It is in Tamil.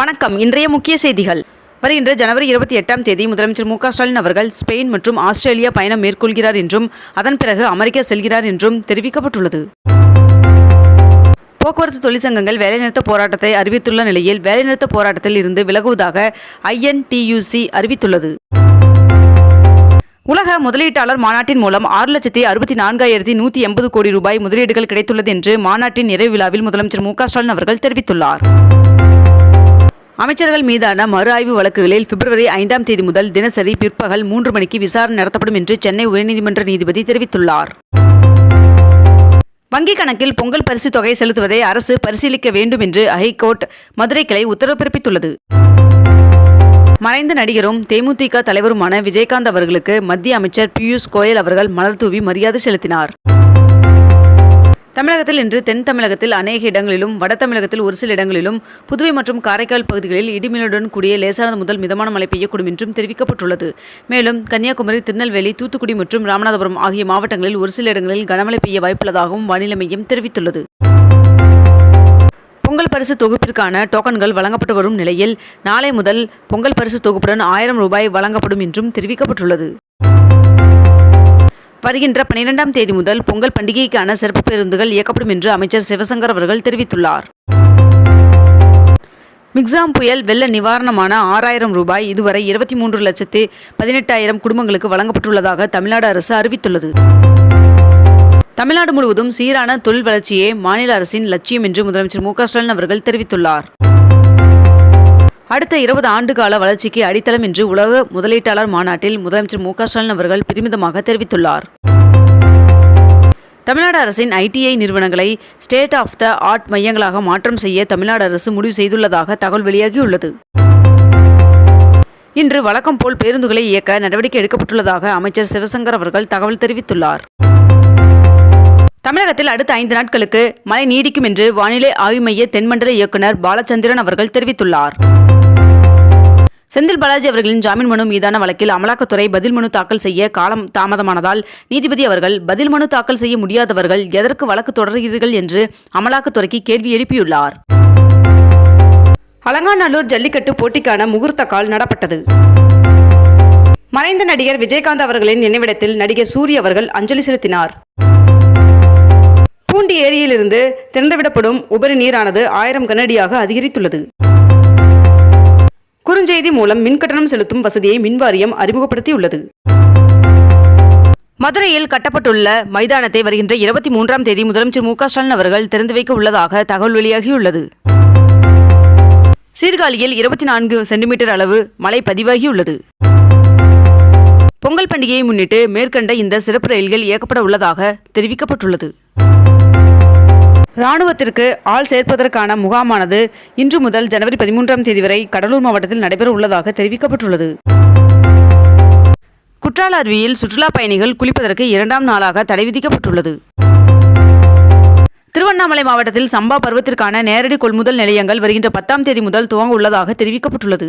வணக்கம். இன்றைய முக்கிய செய்திகள். வருகின்ற ஜனவரி இருபத்தி எட்டாம் தேதி முதலமைச்சர் மு ஸ்டாலின் அவர்கள் ஸ்பெயின் மற்றும் ஆஸ்திரேலியா பயணம் மேற்கொள்கிறார் என்றும் அதன் பிறகு அமெரிக்கா செல்கிறார் என்றும் தெரிவிக்கப்பட்டுள்ளது. போக்குவரத்து தொழிற்சங்கங்கள் வேலைநிறுத்த போராட்டத்தை அறிவித்துள்ள நிலையில் வேலைநிறுத்த போராட்டத்தில் இருந்து விலகுவதாக ஐஎன்டியூசி அறிவித்துள்ளது. உலக முதலீட்டாளர் மாநாட்டின் மூலம் ஆறு லட்சத்தி அறுபத்தி நான்காயிரத்தி நூற்றி எண்பது கோடி ரூபாய் முதலீடுகள் கிடைத்துள்ளது என்று மாநாட்டின் நிறைவு விழாவில் முதலமைச்சர் மு ஸ்டாலின் அவர்கள் தெரிவித்துள்ளார். அமைச்சர்கள் மீதான மறு ஆய்வு வழக்குகளில் பிப்ரவரி ஐந்தாம் தேதி முதல் தினசரி பிற்பகல் மூன்று மணிக்கு விசாரணை நடத்தப்படும் என்று சென்னை உயர்நீதிமன்ற நீதிபதி தெரிவித்துள்ளார். வங்கிக் கணக்கில் பொங்கல் பரிசு தொகை செலுத்துவதை அரசு பரிசீலிக்க வேண்டும் என்று ஹைகோர்ட் மதுரை கிளை உத்தரவு பிறப்பித்துள்ளது. மறைந்த நடிகரும் தேமுதிக தலைவருமான விஜயகாந்த் அவர்களுக்கு மத்திய அமைச்சர் பியூஷ் கோயல் அவர்கள் மலர் தூவி மரியாதை செலுத்தினார். தமிழகத்தில் இன்று தென் தமிழகத்தில் அநேக இடங்களிலும் வட தமிழகத்தில் ஒரு சில இடங்களிலும் புதுவை மற்றும் காரைக்கால் பகுதிகளில் இடிமின்னலுடன் கூடிய லேசானது முதல் மிதமான மழை பெய்யக்கூடும் என்றும் தெரிவிக்கப்பட்டுள்ளது. மேலும் கன்னியாகுமரி திருநெல்வேலி தூத்துக்குடி மற்றும் ராமநாதபுரம் ஆகிய மாவட்டங்களில் ஒரு சில இடங்களில் கனமழை பெய்ய வாய்ப்புள்ளதாகவும் வானிலை மையம் தெரிவித்துள்ளது. பொங்கல் பரிசு தொகுப்பிற்கான டோக்கன்கள் வழங்கப்பட்டு வரும் நிலையில் நாளை முதல் பொங்கல் பரிசு தொகுப்புடன் ஆயிரம் ரூபாய் வழங்கப்படும் என்றும் தெரிவிக்கப்பட்டுள்ளது. வருகின்ற பனிரெண்டாம் தேதி முதல் பொங்கல் பண்டிகைக்கான சிறப்பு பேருந்துகள் இயக்கப்படும் என்று அமைச்சர் சிவசங்கர் அவர்கள் தெரிவித்துள்ளார். மிக்ஸாம் புயல் வெள்ள நிவாரணமான ஆறாயிரம் ரூபாய் இதுவரை இருபத்தி மூன்று லட்சத்து பதினெட்டாயிரம் குடும்பங்களுக்கு வழங்கப்பட்டுள்ளதாக தமிழ்நாடு அரசு அறிவித்துள்ளது. தமிழ்நாடு முழுவதும் சீரான தொழில் வளர்ச்சியே மாநில அரசின் லட்சியம் என்று முதலமைச்சர் மு க ஸ்டாலின் அவர்கள் தெரிவித்துள்ளார். அடுத்த இருபது ஆண்டு கால வளர்ச்சிக்கு அடித்தளம் என்று உலக முதலீட்டாளர் மாநாட்டில் முதலமைச்சர் மு க ஸ்டாலின் அவர்கள் பெருமிதமாக தெரிவித்துள்ளார். தமிழ்நாடு அரசின் ஐடிஐ நிறுவனங்களை ஸ்டேட் ஆஃப் த ஆர்ட் மையங்களாக மாற்றம் செய்ய தமிழ்நாடு அரசு முடிவு செய்துள்ளதாக தகவல் வெளியாகியுள்ளது. இன்று வழக்கம் போல் பேருந்துகளை இயக்க நடவடிக்கை எடுக்கப்பட்டுள்ளதாக அமைச்சர் சிவசங்கர் அவர்கள் தகவல் தெரிவித்துள்ளார். தமிழகத்தில் அடுத்த ஐந்து நாட்களுக்கு மழை நீடிக்கும் என்று வானிலை ஆய்வு மைய தென்மண்டல இயக்குநர் பாலச்சந்திரன் அவர்கள் தெரிவித்துள்ளார். செந்தில் பாலாஜி அவர்களின் ஜாமீன் மனு மீதான வழக்கில் அமலாக்கத்துறை பதில் மனு தாக்கல் செய்ய காலம் தாமதமானதால் நீதிபதி அவர்கள் பதில் மனு தாக்கல் செய்ய முடியாதவர்கள் எதற்கு வழக்கு தொடர்கிறீர்கள் என்று அமலாக்கத்துறைக்கு கேள்வி எழுப்பியுள்ளார். அலங்காநல்லூர் ஜல்லிக்கட்டு போட்டிக்கான முகூர்த்த கால் நடப்பட்டது. மறைந்த நடிகர் விஜயகாந்த் அவர்களின் நினைவிடத்தில் நடிகர் சூரிய அவர்கள் அஞ்சலி செலுத்தினார். பூண்டி ஏரியிலிருந்து திறந்துவிடப்படும் உபரி நீரானது ஆயிரம் கனடியாக அதிகரித்துள்ளது. குறுஞ்செய்தி மூலம் மின்கட்டணம் செலுத்தும் வசதியை மின்வாரியம் அறிமுகப்படுத்தியுள்ளது. மதுரையில் கட்டப்பட்டுள்ள மைதானத்தை வருகின்ற இருபத்தி மூன்றாம் தேதி முதலமைச்சர் மு க ஸ்டாலின் அவர்கள் திறந்து வைக்க உள்ளதாக தகவல் வெளியாகியுள்ளது. சீர்காழியில் இருபத்தி நான்கு சென்டிமீட்டர் அளவு மழை பதிவாகியுள்ளது. பொங்கல் பண்டிகையை முன்னிட்டு மேற்கண்ட இந்த சிறப்பு ரயில்கள் இயக்கப்பட உள்ளதாக தெரிவிக்கப்பட்டுள்ளது. ராணுவத்திற்கு ஆள் சேர்ப்பதற்கான முகாமானது இன்று முதல் ஜனவரி பதிமூன்றாம் தேதி வரை கடலூர் மாவட்டத்தில் நடைபெற உள்ளதாக தெரிவிக்கப்பட்டுள்ளது. குற்றால அருவியில் சுற்றுலா பயணிகள் குளிப்பதற்கு இரண்டாம் நாளாக தடை விதிக்கப்பட்டுள்ளது. திருவண்ணாமலை மாவட்டத்தில் சம்பா பருவத்திற்கான நேரடி கொள்முதல் நிலையங்கள் வருகின்ற பத்தாம் தேதி முதல் துவங்க உள்ளதாக தெரிவிக்கப்பட்டுள்ளது.